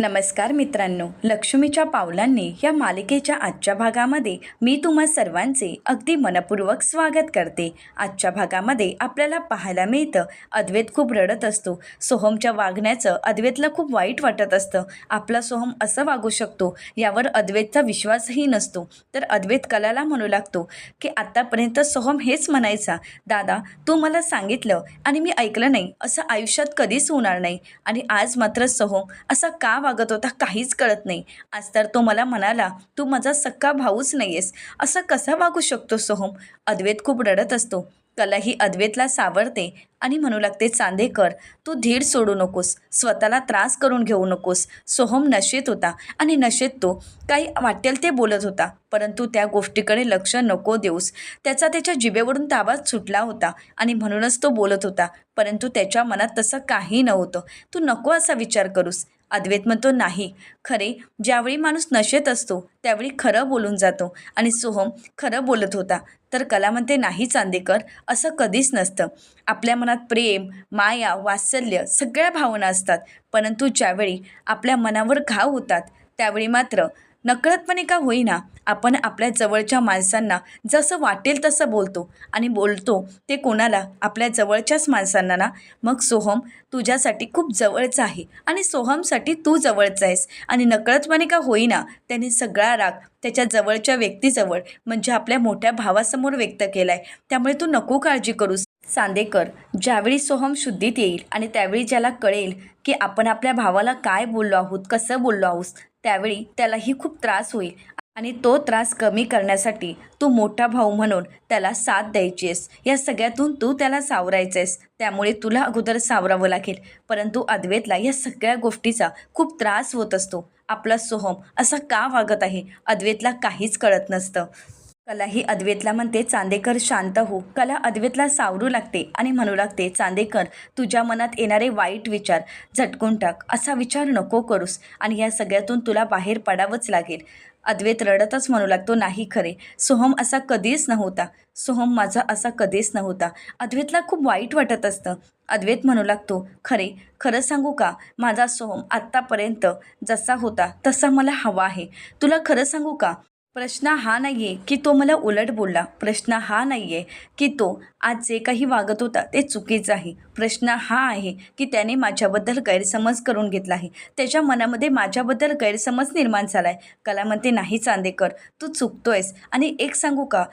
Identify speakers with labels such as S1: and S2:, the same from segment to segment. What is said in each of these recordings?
S1: नमस्कार मित्रांनो लक्ष्मीच्या पावलांनी या मालिकेच्या आजच्या भागामध्ये मी तुम्हा सर्वांचे अगदी मनपूर्वक स्वागत करते. आजच्या भागामध्ये आपल्याला पाहायला मिळतं अद्वैत खूप रडत असतो. सोहमच्या वागण्याचं अद्वैतला खूप वाईट वाटत असतं. आपला सोहम असं वागू शकतो यावर अद्वैतचा विश्वासही नसतो. तर अद्वैत कलाला म्हणू लागतो की आत्तापर्यंत सोहम हेच म्हणायचा दादा तू मला सांगितलं आणि मी ऐकलं नाही असं आयुष्यात कधीच होणार नाही. आणि आज मात्र सोहम असा का वागत होता काहीच कळत नाही. आज तर तो मला म्हणाला तू माझा सक्का भाऊच नाही आहेस असं कसा वागू शकतो सोहम? अद्वैत खूप रडत असतो. कला ही अद्वैतला सावरते आणि म्हणू लागते चांदेकर तू धीर सोडू नकोस. स्वतःला त्रास करून घेऊ नकोस. सोहम नशेत होता आणि नशेत तो काही वाटेल ते बोलत होता परंतु त्या गोष्टीकडे लक्ष नको देऊस. त्याचा त्याच्या जिभेवरून ताबा सुटला होता आणि म्हणूनच तो बोलत होता परंतु त्याच्या मनात तसं काही नव्हतं. तू नको असा विचार करूस. अद्वैत म्हणतो नाही. खरे ज्यावेळी माणूस नशेत असतो त्यावेळी खरं बोलून जातो. आणि सोहम खरं बोलत होता. तर कला म्हणते नाही चांदेकर. असं कधीच नसतं. आपल्या मनात प्रेम माया वात्सल्य सगळ्या भावना असतात. परंतु ज्यावेळी आपल्या मनावर घाव होतात त्यावेळी मात्र नकळतपणे का होईना आपण आपल्या जवळच्या माणसांना जसं वाटेल तसं बोलतो आणि बोलतो ते कोणाला? आपल्या जवळच्याच माणसांना ना? मग सोहम तुझ्यासाठी खूप जवळचं आहे आणि सोहमसाठी तू जवळचा आहेस आणि नकळतपणे का होईना त्याने सगळा राग त्याच्या जवळच्या व्यक्तीजवळ म्हणजे आपल्या मोठ्या भावासमोर व्यक्त केला आहे त्यामुळे तू नको काळजी करूस. सांदेकर ज्यावेळी सोहम शुद्धीत येईल आणि त्यावेळी ज्याला कळेल की आपण आपल्या भावाला काय बोललो आहोत कसं बोललो आहोत त्यावेळी त्यालाही खूप त्रास होईल आणि तो त्रास कमी करण्यासाठी तू मोठा भाऊ म्हणून त्याला साथ द्यायची आहेस या सगळ्यातून तू त्याला सावरायचं आहेस त्यामुळे तुला अगोदर सावरावं लागेल. परंतु अद्वैतला या सगळ्या गोष्टीचा खूप त्रास होत असतो. आपला सोहम असा का वागत आहे? अद्वैतला काहीच कळत नसतं. कला ही अद्वैतला म्हणते चांदेकर शांत हो. कला अद्वैतला सावरू लागते आणि म्हणू लागते चांदेकर तुझ्या मनात येणारे वाईट विचार झटकून टाक असा विचार नको करूस आणि या सगळ्यातून तुला बाहेर पडावंच लागेल. अद्वैत रडतच म्हणू लागतो नाही खरे सोहम असा कधीच नव्हता सोहम माझा असा कधीच नव्हता. अद्वैतला खूप वाईट वाटत असतं. अद्वैत म्हणू लागतो खरे खरं सांगू का? माझा सोहम आत्तापर्यंत जसा होता तसा मला हवा आहे. तुला खरं सांगू का? प्रश्न हा नाही आहे की तो मला उलट बोलला. प्रश्न हा नाही आहे की तो आज जे काही वागत होता ते चुकीचं आहे. प्रश्न हा आहे की त्याने माझ्याबद्दल गैरसमज करून घेतला आहे. त्याच्या मनामध्ये माझ्याबद्दल गैरसमज निर्माण झाला आहे कला म्हणते नाही चांदेकर तू चुकतोयस. आणि एक सांगू का?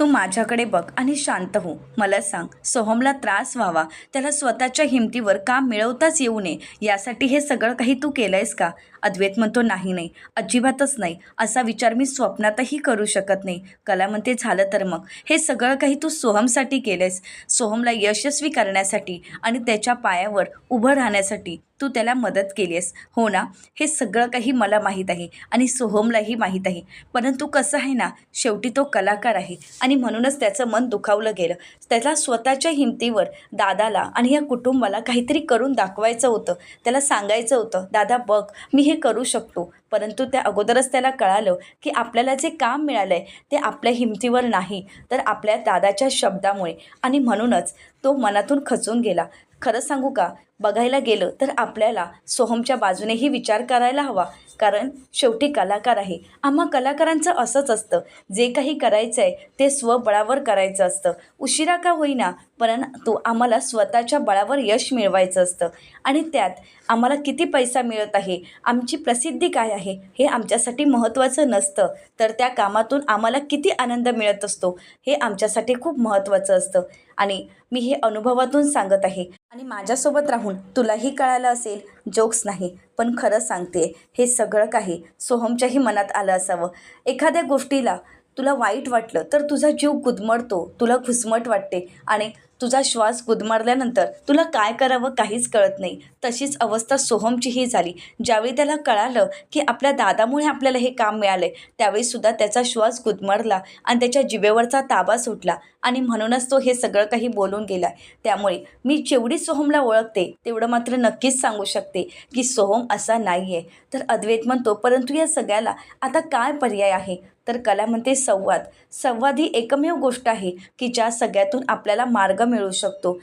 S1: तू माझ्याकडे बघ आणि शांत हो. मला सांग सोहमला त्रास व्हावा? त्याला स्वतःच्या हिमतीवर काम मिळवताच येऊ नये. यासाठी हे सगळं काही तू केलं आहेस का? अद्वैत म्हणतो नाही नाही अजिबातच नाही असा विचार मी स्वप्नातही करू शकत नाही. कला म्हणते झालं तर मग. हे सगळं काही तू सोहमसाठी केलंयस सोहमला यशस्वी करण्यासाठी आणि त्याच्या पायावर उभं राहण्यासाठी तू त्याला मदत केली आहेस हो ना? हे सगळं काही मला माहीत आहे आणि सोहमलाही माहीत आहे. परंतु कसं आहे ना शेवटी तो कलाकार आहे आणि म्हणूनच त्याचं मन दुखावलं गेलं. त्याला स्वतःच्या हिमतीवर दादाला आणि या कुटुंबाला काहीतरी करून दाखवायचं होतं. त्याला सांगायचं होतं दादा बघ मी हे करू शकतो. परंतु त्या अगोदरच त्याला कळालं की आपल्याला जे काम मिळालं आहे ते आपल्या हिमतीवर नाही तर आपल्या दादाच्या शब्दामुळे. आणि म्हणूनच तो मनातून खचून गेला. खरं सांगू का? बघायला गेलं तर आपल्याला सोहमच्या बाजूनेही विचार करायला हवा कारण शेवटी कलाकार आहे. आम्हा कलाकारांचं असंच असतं. जे काही करायचं आहे ते स्वबळावर करायचं असतं. उशिरा का होईना परंतु आम्हाला स्वतःच्या बळावर यश मिळवायचं असतं. आणि त्यात आम्हाला किती पैसा मिळत आहे? आमची प्रसिद्धी काय आहे? हे आमच्यासाठी महत्त्वाचं नसतं. तर त्या कामातून आम्हाला किती आनंद मिळत असतो हे आमच्यासाठी खूप महत्त्वाचं असतं. आणि मी हे अनुभवातून सांगत आहे. आणि माझ्यासोबत राहून तुलाही कळालं असेल जोक्स नाही पण खरं सांगते हे सगळं काही सोहमच्याही मनात आलं असावं. एखाद्या गोष्टीला तुला वाईट वाटलं तर तुझा जीव गुदमडतो तुला घुसमट वाटते आणि तुझा श्वास गुदमरल्यानंतर तुला काय करावं काहीच कळत नाही. तशीच अवस्था सोहमचीही झाली. ज्यावेळी त्याला कळालं की आपल्या दादामुळे आपल्याला हे काम मिळालं आहे त्यावेळीसुद्धा त्याचा श्वास गुदमरला आणि त्याच्या जिभेवरचा ताबा सुटला आणि म्हणूनच तो हे सगळं काही बोलून गेला. त्यामुळे मी जेवढी सोहमला ओळखते तेवढं मात्र नक्कीच सांगू शकते की सोहम असा नाही आहे तर अद्वैत म्हणतो परंतु या सगळ्याला आता काय पर्याय आहे? तर कला म्हणते संवाद. संवाद ही एकमेव गोष्ट आहे की ज्या सगळ्यातून आपल्याला मार्ग मिळू शकतो.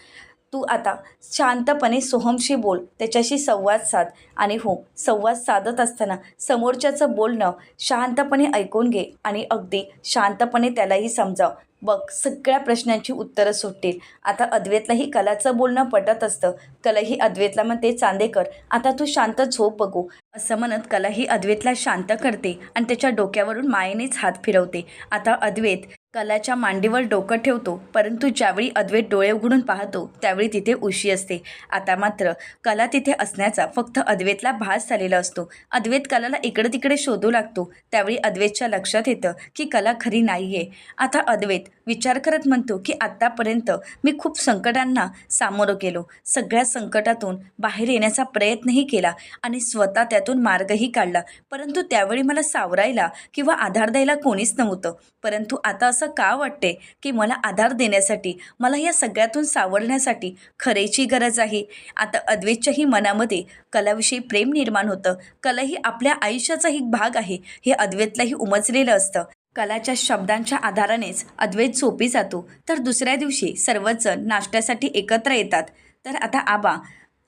S1: तू आता शांतपणे सोहमशी बोल. त्याच्याशी संवाद साध. आणि हो संवाद साधत असताना समोरच्याचं बोलणं शांतपणे ऐकून घे आणि अगदी शांतपणे त्यालाही समजाव. बघ सगळ्या प्रश्नांची उत्तरं सुटतील. आता अद्वैतलाही कलाचं बोलणं पटत असतं. कलाही अद्वेतला अद्वैतला म्हणते चांदेकर आता तू शांत झोप बघू. असं म्हणत कला ही अद्वैतला शांत करते आणि त्याच्या डोक्यावरून मायेनेच हात फिरवते. आता अद्वैत कलाच्या मांडीवर डोकं ठेवतो परंतु ज्यावेळी अद्वैत डोळे उघडून पाहतो त्यावेळी तिथे उशी असते. आता मात्र कला तिथे असण्याचा फक्त अद्वैतला भास झालेला असतो. अद्वैत कलाला इकडे तिकडे शोधू लागतो. त्यावेळी अद्वैतच्या लक्षात येतं की कला खरी नाही आहे आता अद्वैत विचार करत म्हणतो की आत्तापर्यंत मी खूप संकटांना सामोरं गेलो. सगळ्या संकटातून बाहेर येण्याचा प्रयत्नही केला आणि स्वतः त्यातून मार्गही काढला. परंतु त्यावेळी मला सावरायला किंवा आधार द्यायला कोणीच नव्हतं. परंतु आता असं का वाटते की मला आधार देण्यासाठी मला या सगळ्यातून सावरण्यासाठी खरेची गरज आहे? आता अद्वैतच्याही मनामध्ये कलाविषयी प्रेम निर्माण होतं. कला ही आपल्या आयुष्याचा एक भाग आहे. हे अद्वैतलाही उमजलेलं असतं. कलाच्या शब्दांच्या आधारानेच अद्वैत सोपी जातो. तर दुसऱ्या दिवशी सर्वच जण नाश्त्यासाठी एकत्र येतात. तर आता आबा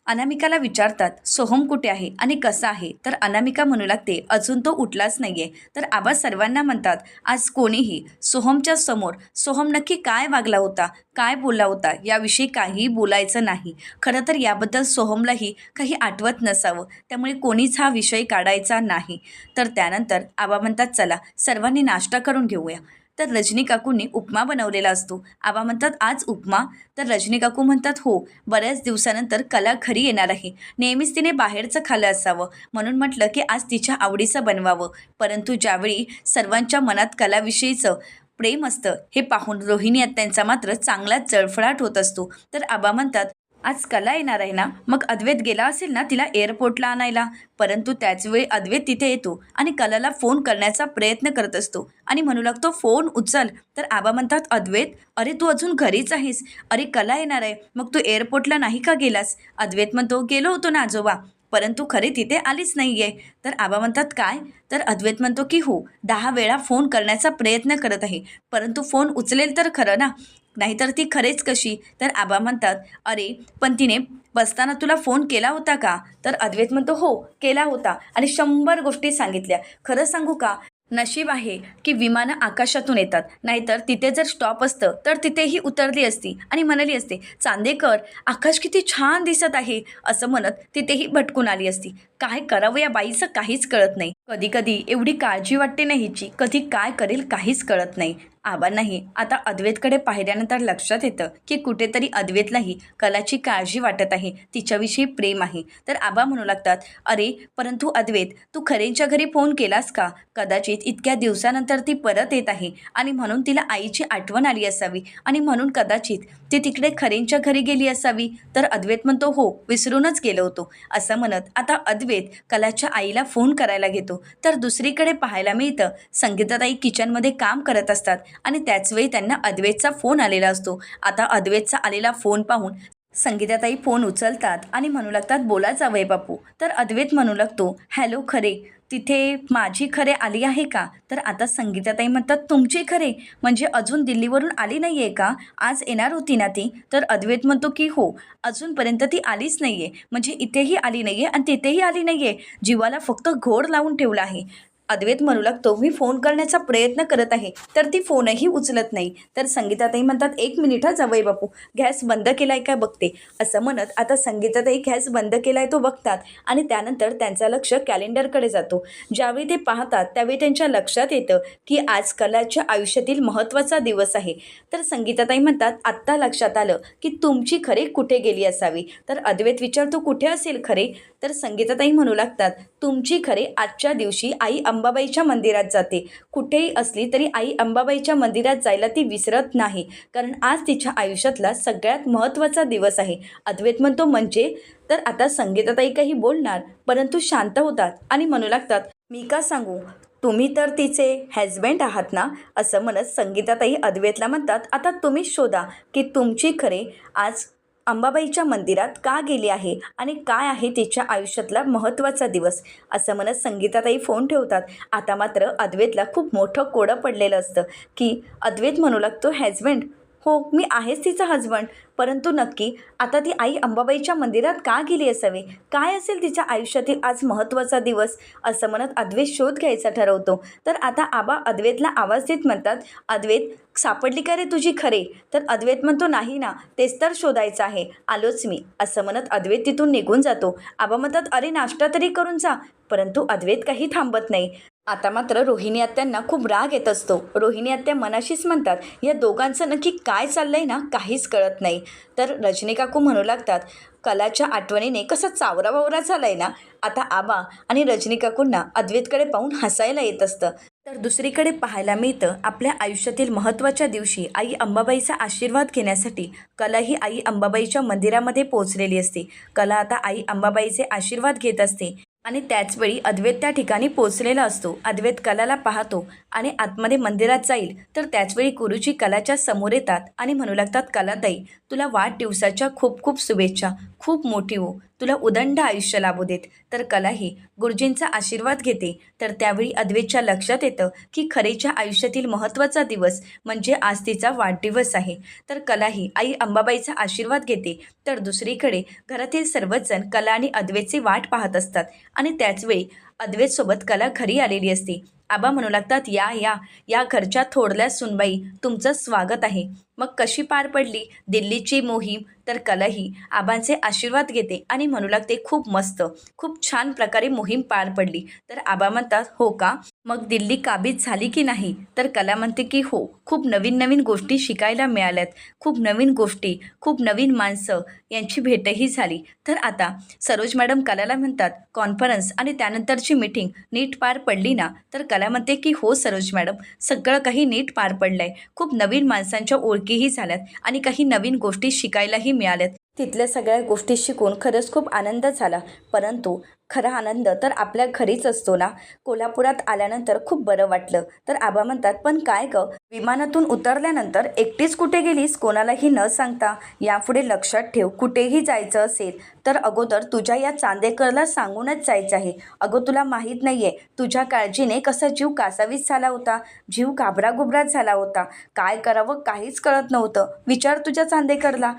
S1: अनामिकाला विचारतात सोहम कुठे आहे आणि कसा आहे? तर अनामिका म्हणू लागते अजून तो उठलाच नाही आहे तर आबा सर्वांना म्हणतात आज कोणीही सोहमच्या समोर सोहम नक्की काय वागला होता काय बोलला होता याविषयी काहीही बोलायचं नाही. खरं तर याबद्दल सोहमलाही काही आठवत नसावं. त्यामुळे कोणीच हा विषय काढायचा नाही. तर त्यानंतर आबा म्हणतात चला सर्वांनी नाश्ता करून घेऊया. तर रजनी काकूंनी उपमा बनवलेला असतो. आबा म्हणतात आज उपमा. तर रजनी काकू म्हणतात हो बऱ्याच दिवसानंतर कला घरी येणार आहे. नेहमीच तिने बाहेरचं खाल्लं असावं. म्हणून म्हटलं की आज तिच्या आवडीचं बनवावं. परंतु ज्यावेळी सर्वांच्या मनात कलाविषयीचं प्रेम असतं हे पाहून रोहिणी आत्यांचा मात्र चांगलाच जळफळाट होत असतो. तर आबा म्हणतात आज कला येणार आहे ना? मग अद्वैत गेला असेल ना तिला एअरपोर्टला आणायला? परंतु त्याच वेळी अद्वैत तिथे येतो आणि कलाला फोन करण्याचा प्रयत्न करत असतो. आणि म्हणू लागतो फोन उचल. तर आबा म्हणतात अद्वैत अरे तू अजून घरीच आहेस. अरे कला येणार आहे. मग तू एअरपोर्टला नाही का गेलास? अद्वैत म्हणतो गेलो होतो ना आजोबा. परंतु खरे तिथे आलीच नाही आहे तर आबा म्हणतात काय? तर अद्वैत म्हणतो की हो दहा वेळा फोन करण्याचा प्रयत्न करत आहे. परंतु फोन उचलेल तर खरं ना? नाहीतर ती खरेच कशी? तर आबा म्हणतात अरे पण तिने बसताना तुला फोन केला होता का? तर अद्वैत म्हणतो हो केला होता आणि शंभर गोष्टी सांगितल्या. खरं सांगू का? नशीब आहे की विमानं आकाशातून येतात. नाहीतर तिथे जर स्टॉप असतं तर तिथेही उतरली असती आणि म्हणाली असते चांदेकर आकाश किती छान दिसत आहे असं म्हणत तिथेही भटकून आली असती. काय करावं या बाईचं काहीच कळत नाही. कधी कधी एवढी काळजी वाटते ना हिची. कधी काय करेल काहीच कळत नाही. आबांनाही आता अद्वैतकडे पाहिल्यानंतर लक्षात येतं की कुठेतरी अद्वैतलाही कलाची काळजी वाटत आहे. तिच्याविषयी प्रेम आहे. तर आबा म्हणू लागतात अरे परंतु अद्वैत तू खरेंच्या घरी फोन केलास का? कदाचित इतक्या दिवसानंतर ती परत येत आहे आणि म्हणून तिला आईची आठवण आली असावी आणि म्हणून कदाचित ती तिकडे खरेंच्या घरी गेली असावी तर अद्वैत म्हणतो हो विसरूनच गेलो होतो. असं म्हणत आता अद्वैत कलाच्या आईला फोन करायला घेतो. तर दुसरीकडे पाहायला मिळतं. संगीताताई किचनमध्ये काम करत असतात. आणि त्याचवेळी त्यांना अद्वैतचा फोन आलेला असतो. आता अद्वैतचा आलेला फोन पाहून संगीताताई फोन उचलतात आणि म्हणू लागतात बोलायचं वय बापू. तर अद्वैत म्हणू लागतो हॅलो खरे तिथे माझी खरे आली आहे का? तर आता संगीताताई म्हणतात तुमची खरे म्हणजे अजून दिल्लीवरून आली नाही आहे का? आज येणार होती ना ती? तर अद्वैत म्हणतो की हो अजूनपर्यंत ती आलीच नाही आहे म्हणजे इथेही आली नाही आहे आणि तिथेही आली नाही आहे जीवाला फक्त घोड लावून ठेवला आहे. अद्वैत म्हणू लागतो मी फोन करण्याचा प्रयत्न करत आहे. तर ती फोनही उचलत नाही. तर संगीताताई म्हणतात एक मिनिट हा जावई बापू. गॅस बंद केलाय काय बघते. असं म्हणत आता संगीताताई गॅस बंद केलाय तो बघतात आणि त्यानंतर त्यांचं लक्ष कॅलेंडरकडे जातो. ज्यावेळी ते पाहतात त्यावेळी त्यांच्या लक्षात येतं की आज कलाच्या आयुष्यातील महत्त्वाचा दिवस आहे. तर संगीताताई म्हणतात आत्ता लक्षात आलं की तुमची खरे कुठे गेली असावी? तर अद्वैत विचारतो कुठे असेल खरे? तर संगीताताई म्हणू लागतात तुमची खरे आजच्या दिवशी आई अंबाबाईच्या मंदिरात जाते. कुठेही असली तरी आई अंबाबाईच्या मंदिरात जायला ती विसरत नाही. कारण आज तिच्या आयुष्यातला सगळ्यात महत्त्वाचा दिवस आहे. अद्वैत म्हणतो म्हणजे तर आता संगीताताई काही बोलणार परंतु शांत होतात आणि म्हणू लागतात मी का सांगू? तुम्ही तर तिचे हॅजबँड आहात ना? असं म्हणत संगीताताई अद्वैतला म्हणतात आता तुम्हीच शोधा की तुमची खरे आज अंबाबाईच्या मंदिरात का गेली आहे आणि काय आहे तिच्या आयुष्यातला महत्त्वाचा दिवस? असं म्हणत संगीताताई फोन ठेवतात. आता मात्र अद्वैतला खूप मोठं कोडं पडलेलं असतं की अद्वैत म्हणू लागतो हॅजबँड हो मी आहेच तिचा हजबंड परंतु नक्की आता ती आई अंबाबाईच्या मंदिरात का गेली असावी? काय असेल तिच्या आयुष्यातील आज महत्त्वाचा दिवस? असं म्हणत अद्वैत शोध घ्यायचा ठरवतो. तर आता आबा अद्वैतला आवाज देत म्हणतात अद्वैत सापडली का रे तुझी खरे? तर अद्वैत म्हणतो नाही ना तेच तर शोधायचं आहे. आलोच मी. असं म्हणत अद्वैत तिथून निघून जातो. आबा म्हणतात अरे नाश्ता तरी करून जा. परंतु अद्वैत काही थांबत नाही. आता मात्र रोहिणी आत्यांना खूप राग येत असतो. रोहिणी आत्या मनाशीच म्हणतात या दोघांचं नक्की काय चाललंय ना काहीच कळत नाही. तर रजनी काकू म्हणू लागतात कलाच्या आठवणीने कसा चावरा वावरा झालाय ना आता आबा आणि रजनी काकूंना अद्वैतकडे पाहून हसायला येत असतं. तर दुसरीकडे पाहायला मिळतं आपल्या आयुष्यातील महत्त्वाच्या दिवशी आई अंबाबाईचा आशीर्वाद घेण्यासाठी कला ही आई अंबाबाईच्या मंदिरामध्ये पोहोचलेली असते. कला आता आई अंबाबाईचे आशीर्वाद घेत असते. आणि त्याचवेळी अद्वैत त्या ठिकाणी पोचलेला असतो. अद्वैत कलाला पाहतो. आणि आतमध्ये मंदिरात जाईल तर त्याचवेळी गुरुजी कलाच्या समोर येतात आणि म्हणू लागतात कलाताई तुला वाढदिवसाच्या खूप खूप शुभेच्छा खूप मोठी हो. तुला उदंड आयुष्य लाभू देत तर कलाही गुरुजींचा आशीर्वाद घेते तर त्यावेळी अद्वेच्या लक्षात येतं की खरेच्या आयुष्यातील महत्त्वाचा दिवस म्हणजे आज तिचा वाढदिवस आहे. तर कलाही आई अंबाबाईचा आशीर्वाद घेते. तर दुसरीकडे घरातील सर्वच जण कला आणि अद्वैतची वाट पाहत असतात आणि त्याचवेळी अद्वेतसोबत कला घरी आलेली असते. आबा म्हणू लागतात या या या घरच्या थोडल्या सुनबाई तुमचं स्वागत आहे. मग कशी पार पडली? दिल्लीची मोहीम तर कलाही. आबांचे आशीर्वाद घेते आणि म्हणू लागते खूप मस्त. खूप छान प्रकारे मोहीम पार पडली. तर आबा म्हणतात हो का? मग दिल्ली काबीज झाली की नाही? तर कला म्हणते की हो. खूप नवीन नवीन गोष्टी शिकायला मिळाल्यात. खूप नवीन गोष्टी. खूप नवीन माणसं. यांची भेटही झाली. तर आता सरोज मॅडम कलाला म्हणतात कॉन्फरन्स आणि त्यानंतरची मीटिंग नीट पार पडली ना? तर कला म्हणते की हो सरोज मॅडम. सगळं काही नीट पार पडलं आहे खूप नवीन माणसांच्या ओळखीही झाल्यात आणि काही नवीन गोष्टी शिकायलाही मिळाल्यात. तिथल्या सगळ्या गोष्टी शिकून खरंच खूप आनंद झाला. परंतु खरा आनंद तर आपल्या घरीच असतो ना? कोल्हापुरात आल्यानंतर खूप बरं वाटलं. तर आबा म्हणतात पण काय ग? विमानातून उतरल्यानंतर एकटीच कुठे गेलीस? कोणालाही न सांगता. यापुढे लक्षात ठेव कुठेही जायचं असेल तर अगोदर तुझ्या या चांदेकरला सांगूनच जायचं आहे. अगो तुला माहीत नाही आहे तुझ्या काळजीने कसा जीव कासावीस झाला होता. जीव घाबरागुबरात झाला होता. काय करावं काहीच कळत नव्हतं. विचार तुझ्या चांदेकरला.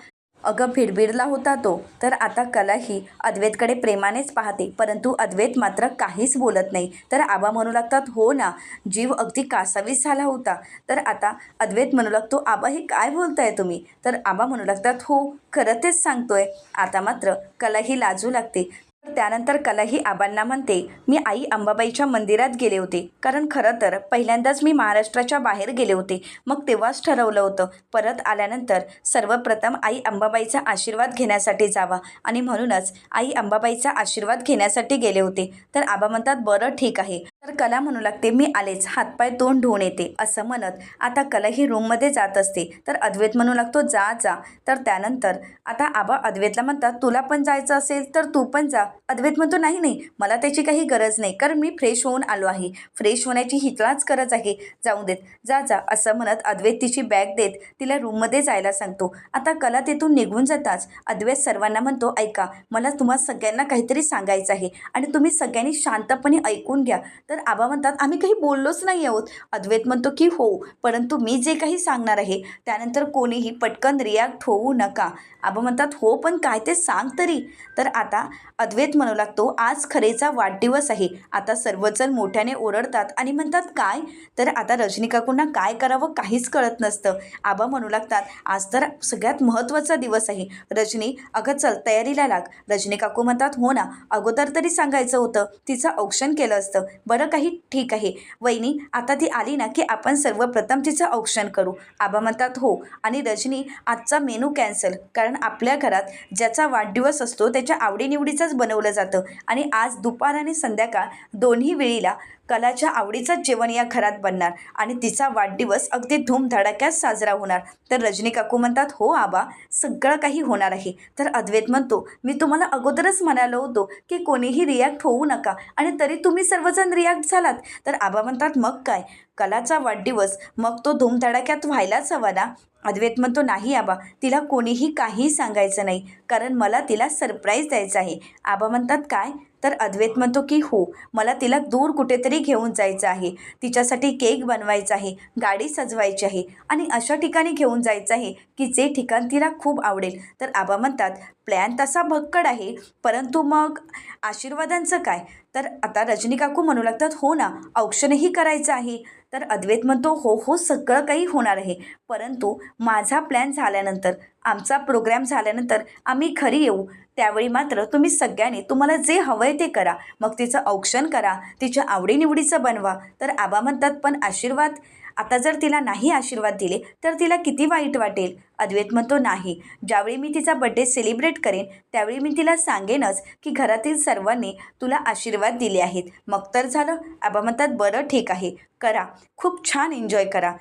S1: अगं भिडभिडला होता तो. तर आता कलाही अद्वैतकडे प्रेमानेच पाहते. परंतु अद्वैत मात्र काहीच बोलत नाही. तर आबा म्हणू लागतात हो ना जीव अगदी कासावीस झाला होता. तर आता अद्वैत म्हणू लागतो आबा हे काय बोलताय तुम्ही? तर आबा म्हणू लागतात हो खरं तेच सांगतोय. आता मात्र कलाही लाजू लागते. त्यानंतर कलाही आबांना म्हणते मी आई अंबाबाईच्या मंदिरात गेले होते. कारण खरं तर पहिल्यांदाच मी महाराष्ट्राच्या बाहेर गेले होते. मग तेव्हाच ठरवलं होतं. परत आल्यानंतर सर्वप्रथम आई अंबाबाईचा आशीर्वाद घेण्यासाठी जावा. आणि म्हणूनच आई अंबाबाईचा आशीर्वाद घेण्यासाठी गेले होते. तर आबा म्हणतात बरं ठीक आहे. तर कला म्हणू लागते मी आलेच. हातपाय तोंड धुवून येते. असं म्हणत आता कला ही रूममध्ये जात असते. तर अद्वैत म्हणू लागतो जा जा. तर त्यानंतर आता आबा अद्वैतला म्हणतात तुला पण जायचं असेल तर तू पण जा. अद्वैत म्हणतो नाही नाही. मला त्याची काही गरज नाही. कारण मी फ्रेश होऊन आलो आहे. फ्रेश होण्याची हितलाच गरज आहे. जाऊ देत. जा जा. असं म्हणत अद्वैत तिची बॅग देत तिला रूममध्ये जायला सांगतो. आता कला तिथून निघून जाताच अद्वैत सर्वांना म्हणतो ऐका मला तुम्हा सगळ्यांना काहीतरी सांगायचं आहे आणि तुम्ही सगळ्यांनी शांतपणे ऐकून घ्या. तर आबा म्हणतात आम्ही काही बोललोच नाही आहोत. अद्वैत म्हणतो की हो परंतु मी जे काही सांगणार आहे त्यानंतर कोणीही पटकन रिॲक्ट होऊ नका. आबा म्हणतात हो पण काय ते सांग तरी. तर आता अद्वैत म्हणू लागतो आज खरेचा वाढदिवस आहे. आता सर्वजण मोठ्याने ओरडतात आणि म्हणतात काय? तर आता रजनी काकूंना काय करावं काहीच कळत नसतं. आबा म्हणू लागतात आज तर सगळ्यात महत्त्वाचा दिवस आहे. रजनी अगं चल तयारीला लाग. रजनी काकू म्हणतात हो ना अगोदर तरी सांगायचं होतं तिचं औक्षण केलं असतं. बरं काही ठीक आहे. वहिनी आता ती आली ना की आपण सर्वप्रथम तिचं औक्षण करू. आबा म्हणतात हो. आणि रजनी आजचा मेनू कॅन्सल. कारण आपल्या घरात ज्याचा वाढदिवस असतो त्याच्या आवडीनिवडीचंच बनवलं जातं. आणि आज दुपार आणि संध्याकाळ दोन्ही वेळीला कलाच्या आवडीचंच जेवण या घरात बनणार आणि तिचा वाढदिवस अगदी धूमधडाक्यात साजरा होणार. तर रजनी काकू म्हणतात हो आबा सगळं काही होणार आहे. तर अद्वैत म्हणतो मी तुम्हाला अगोदरच म्हणालो होतो की कोणीही रिॲक्ट होऊ नका आणि तरी तुम्ही सर्वजण रिॲक्ट झालात. तर आबा म्हणतात मग काय? कलाचा वाढदिवस मग तो धूमधडाक्यात व्हायलाच हवा ना? अद्वैत म्हणतो नाही आबा तिला कोणीही काहीही सांगायचं नाही कारण मला तिला सरप्राईज द्यायचं आहे. आबा म्हणतात काय? तर अद्वैत म्हणतो की हो मला तिला दूर कुठेतरी घेऊन जायचं आहे. तिच्यासाठी केक बनवायचा आहे गाडी सजवायची आहे आणि अशा ठिकाणी घेऊन जायचं आहे की जे ठिकाण तिला खूप आवडेल. तर आबा म्हणतात प्लॅन तसा भक्कड आहे परंतु मग आशीर्वादांचं काय? तर आता रजनी काकू म्हणू लागतात हो ना औक्षणही करायचं आहे. तर अद्वैत म्हणतो हो हो सगळं काही होणार आहे परंतु माझा प्लॅन झाल्यानंतर आमचा प्रोग्रॅम झाल्यानंतर आम्ही घरी येऊ. त्यावेळी मात्र तुम्ही सगळ्यांनी तुम्हाला जे हवं आहे ते करा. मग तिचं औक्षण करा. तिच्या आवडीनिवडीचं बनवा. तर आबा म्हणतात पण आशीर्वाद आता जर तिला नाही आशीर्वाद दिले तर तिला किती वाईट वाटेल? अद्वैत म्हणतो नाही. ज्यावेळी मी तिचा बड्डे सेलिब्रेट करेन त्यावेळी मी तिला सांगेनच की घरातील सर्वांनी तुला आशीर्वाद दिले आहेत. मग तर झालं. आबा म्हणतात बरं ठीक आहे. करा. खूप छान एन्जॉय करा.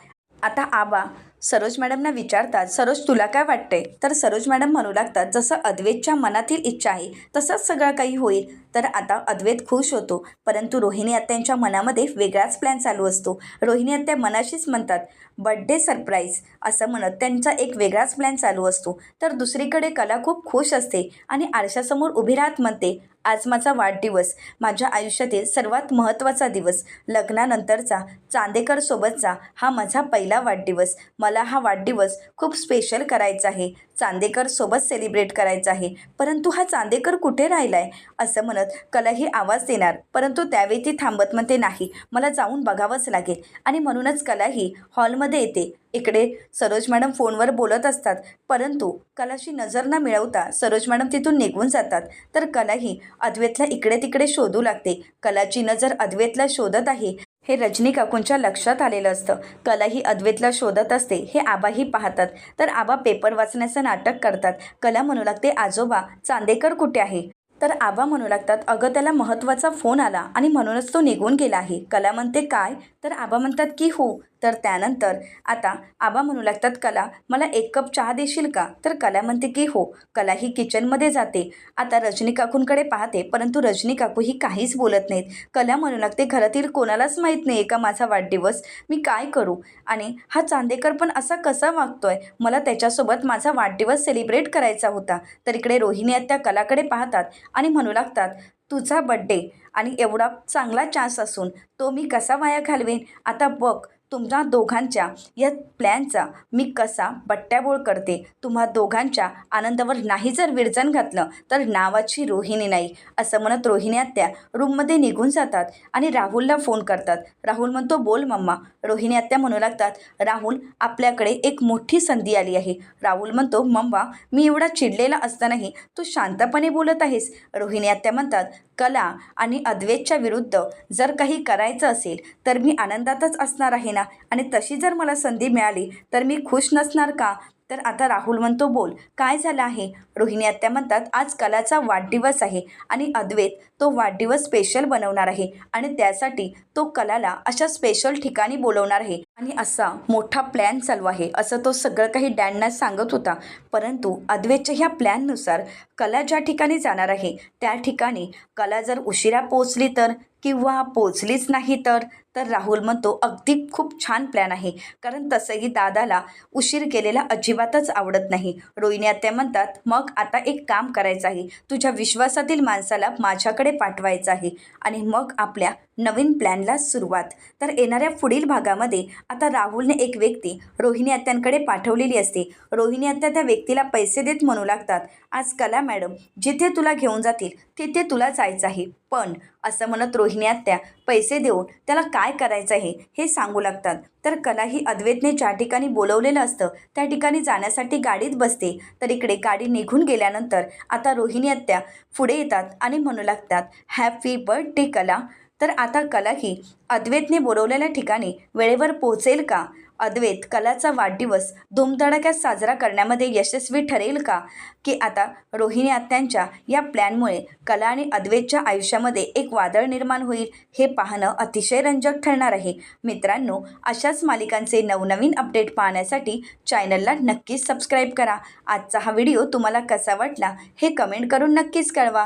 S1: आता आबा सरोज मॅडमना विचारतात सरोज तुला काय वाटतंय? तर सरोज मॅडम म्हणू लागतात जसं अद्वैतच्या मनातील इच्छा आहे तसंच सगळं काही होईल. तर आता अद्वैत खुश होतो परंतु रोहिणी आत्यांच्या मनामध्ये वेगळाच प्लॅन चालू असतो. रोहिणी आत्या मनाशीच म्हणतात बड्डे सरप्राईज असं म्हणत त्यांचा एक वेगळाच प्लॅन चालू असतो. तर दुसरीकडे कला खूप खुश असते आणि आरशासमोर उभी राहत म्हणते आज माझा वाढदिवस माझ्या आयुष्यातील सर्वात महत्त्वाचा दिवस लग्नानंतरचा चांदेकरसोबतचा हा माझा पहिला वाढदिवस मला हा वाढदिवस खूप स्पेशल करायचा आहे. चांदेकरसोबत सेलिब्रेट करायचा आहे. परंतु हा चांदेकर कुठे राहिला आहे असं म्हणत कलाही आवाज देणार. परंतु त्यावेळी ती थांबत म्हणते नाही मला जाऊन बघावंच लागेल. आणि म्हणूनच कलाही हॉलमध्ये येते. इकडे सरोज मॅडम फोनवर बोलत असतात. परंतु कलाशी नजर न मिळवता सरोज मॅडम तिथून निघून जातात. तर कलाही अद्वैतला इकडे तिकडे शोधू लागते. कलाची नजर अद्वैतला शोधत आहे. हे रजनी काकूंच्या लक्षात आलेलं असतं. कला ही अद्वैतला शोधत असते. हे आबाही पाहतात. तर आबा पेपर वाचण्याचं नाटक करतात. कला म्हणू लागते आजोबा चांदेकर कुठे आहे? तर आबा म्हणू लागतात अगं त्याला महत्त्वाचा फोन आला आणि म्हणूनच तो निघून गेला आहे. कला म्हणते काय? तर आबा म्हणतात की हो. तर त्यानंतर आता आबा म्हणू लागतात कला मला एक कप चहा देशील का? तर कला म्हणते की हो. कला ही किचनमध्ये जाते. आता रजनी काकूंकडे पाहते परंतु रजनी काकू ही काहीच बोलत नाहीत. कला म्हणू लागते घरातील कोणालाच माहीत नाही का माझा वाढदिवस? मी काय करू? आणि हा चांदेकर पण असा कसा वागतोय? मला त्याच्यासोबत माझा वाढदिवस सेलिब्रेट करायचा होता. तर इकडे रोहिणी त्या कलाकडे पाहतात आणि म्हणू लागतात तुझा बड्डे आणि एवढा चांगला चान्स असून तो मी कसा वाया घालवेन? आता बघ तुमच्या दोघांच्या या प्लॅनचा मी कसा बट्ट्याबोळ करते? तुम्हा दोघांच्या आनंदावर नाही जर विरजन घातलं तर नावाची रोहिणी नाही असं म्हणत रोहिणी आत्या रूममध्ये निघून जातात आणि राहुलला फोन करतात. राहुल म्हणतो बोल मम्मा. रोहिणी आत्या म्हणू लागतात राहुल आपल्याकडे एक मोठी संधी आली आहे. राहुल म्हणतो मम्मा मी एवढा चिडलेला असतानाही तू शांतपणे बोलत आहेस. रोहिणी आत्या म्हणतात कला आणि अद्वैतच्या विरुद्ध जर काही करायचं असेल तर मी आनंदातच असणार आहे ना? आणि तशी जर मला संधी मिळाली तर मी खुश नसणार का? तर आता राहुल म्हणतो बोल काय झालं आहे? रोहिणी आत्या म्हणतात आज कलाचा वाढदिवस आहे आणि अद्वैत तो वाढदिवस स्पेशल बनवणार आहे आणि त्यासाठी तो कलाला अशा स्पेशल ठिकाणी बोलवणार आहे. आणि असा मोठा प्लॅन चालू आहे. असं तो सगळं काही डॅनना सांगत होता. परंतु अद्वेच्या ह्या प्लॅननुसार कला ज्या ठिकाणी जाणार आहे त्या ठिकाणी कला जर उशिरा पोचली तर किंवा पोचलीच नाही तर तर राहुल म्हणतो अगदी खूप छान प्लॅन आहे. कारण तसंही दादाला उशीर केलेला अजिबातच आवडत नाही. रोहिणी आत्या म्हणतात मग आता एक काम करायचं आहे. तुझ्या विश्वासातील माणसाला माझ्याकडे पाठवायचं आहे आणि मग आपल्या नवीन प्लॅनला सुरुवात. तर येणाऱ्या पुढील भागामध्ये आता राहुलने एक व्यक्ती रोहिणी आत्यांकडे पाठवलेली असते. रोहिणी आत्या त्या व्यक्तीला पैसे देत म्हणू लागतात. आज कला मॅडम जिथे तुला घेऊन जातील तिथे तुला जायचं आहे. पण असं म्हणत रोहिणी आत्या पैसे देऊन त्याला काय करायचं आहे हे सांगू लागतात. तर कला ही अद्वैतने ज्या ठिकाणी बोलवलेलं असतं त्या ठिकाणी जाण्यासाठी गाडीत बसते. तर इकडे गाडी निघून गेल्यानंतर आता रोहिणी आत्या पुढे येतात आणि म्हणू लागतात हॅपी बर्थडे कला. तर आता कला ही अद्वैतने बोलवलेल्या ठिकाणी वेळेवर पोहोचेल का? अद्वैत कलाचा वाढदिवस धूमधडाक्यात साजरा करण्यामध्ये यशस्वी ठरेल का? की आता रोहिणी आत्यांच्या या प्लॅनमुळे कला आणि अद्वैतच्या आयुष्यामध्ये एक वादळ निर्माण होईल हे पाहणं अतिशय रंजक ठरणार आहे. मित्रांनो अशाच मालिकांचे नवनवीन अपडेट पाहण्यासाठी चॅनलला नक्कीच सबस्क्राईब करा. आजचा हा व्हिडिओ तुम्हाला कसा वाटला हे कमेंट करून नक्कीच कळवा.